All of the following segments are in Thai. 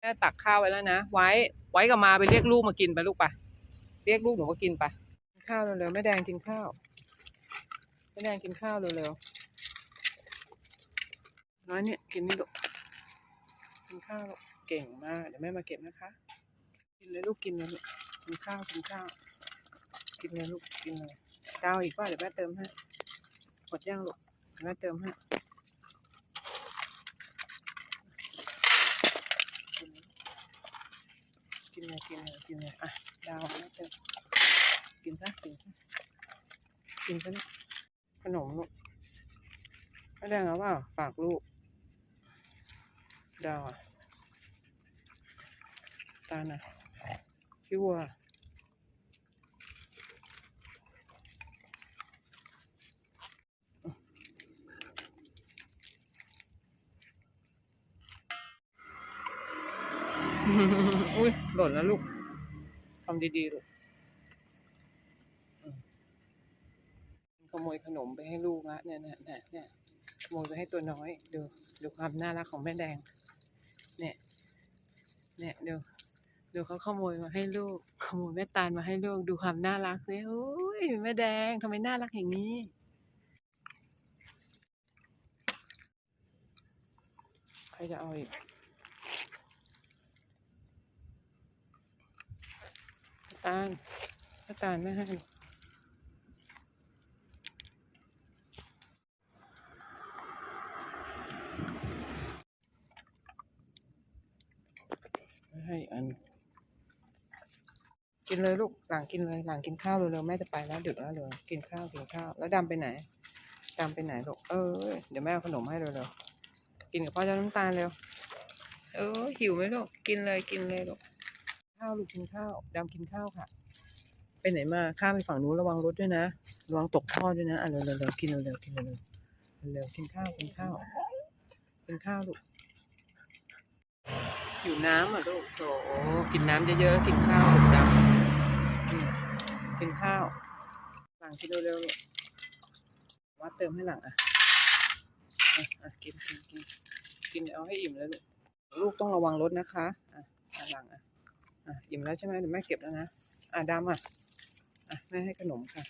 แม่ตักข้าวไว้แล้วนะ ไว้ ไว้กับมาไปเรียกลูกมากินไปลูกไป เรียกลูกหนูมากินไป กินข้าวเร็วๆแม่แดงกินข้าว แม่แดงกินข้าวเร็วๆ น้อยเนี่ยกินนี่ลูก กินข้าวลูกเก่งมาก เดี๋ยวแม่มาเก็บนะคะ กินเลยลูกกินเลยลูก กินข้าวกินข้าว กินเลยลูกกินเลยดาวอีกว่าเดี๋ยวแม่เติมให้ หมดย่างลูกแม่เติมให้ กินเลยกินเลยกินเลยอะดาวแม่เติมกินซะกินซะกินซะลูกขนมลูกไม่ได้เอาเปล่าฝากลูก ดาวอะตาลน่ะพี่วัวอุ้ย หล่นแล้วลูกทำดีๆลูกขโมยขนมไปให้ลูกละเนี่ยเนี่ยเนี่ยเนี่ยขโมยไปให้ตัวน้อยดูดูความน่ารักของแม่แดง เนี่ย เนี่ยดูดูเขาขโมยมาให้ลูก ขโมยแม่ตาลมาให้ลูกดูความน่ารักสิโอ้ยแม่แดงทำไมน่ารักอย่างนี้ใครจะเอาอีก ตาลน้ำตาลไม่ให้ให้อัน กินเลยลูกหลังกินเลย หลังกินข้าวเร็วๆแม่จะไปแล้วดึกแล้วเร็วกินข้าวกินข้าว แล้วดำไปไหนดำไปไหนลูกเออเดี๋ยวแม่เอาขนมให้เร็วๆกินกับพ่อเจ้าน้ำตาลเร็วเออหิวไหมลูกกินเลยกินเลยลูก ข้าวลูกกินข้าวดำกินข้าวค่ะ ไปไหนมาข้ามไปฝั่งนู้นระวังรถด้วยนะ ระวังตกท่อด้วยนะอะเร็วๆเร็วๆกินเร็วๆกินเร็วๆเร็วกินข้าวกินข้าวกินข้าวลูกอยู่น้ำอะลูกโถกินน้ำเยอะๆกินข้าวดำกินข้าวหลังกินเร็วๆวัดเติมให้หลังอะอะกินกินกินกินเอาให้อิ่มเลยลูกลูกต้องระวังรถนะคะอะหลังอะ อะอิ่มแล้วใช่ไหมเดี๋ยวแม่เก็บแล้วนะ อะดำอะ อะแม่ให้ขนมค่ะ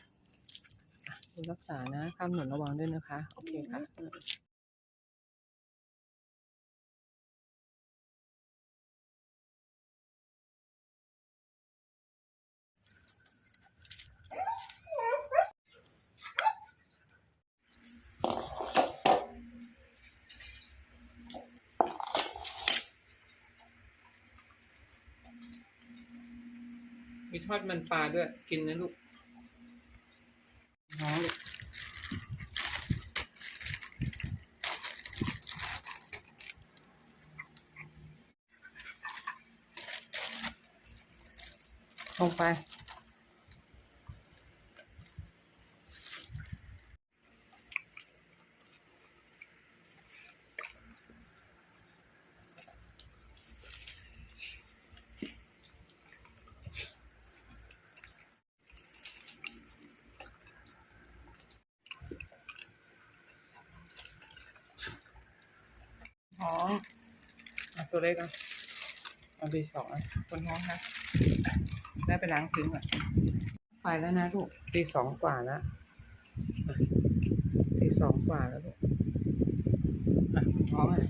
อะดูรักษานะข้ามถนนระวังด้วยนะคะ โอเคค่ะ มีทอดมันปลาด้วย กินนะลูกน้องลูกลงไป องอะตัวเล็กอะเอาดีสองอะคนท้องนะแม่ไปล้างพื้นก่อนไปแล้วนะลูกตีสองกว่าแล้วอะตีสองกว่าแล้วลูกอะคนท้องอะ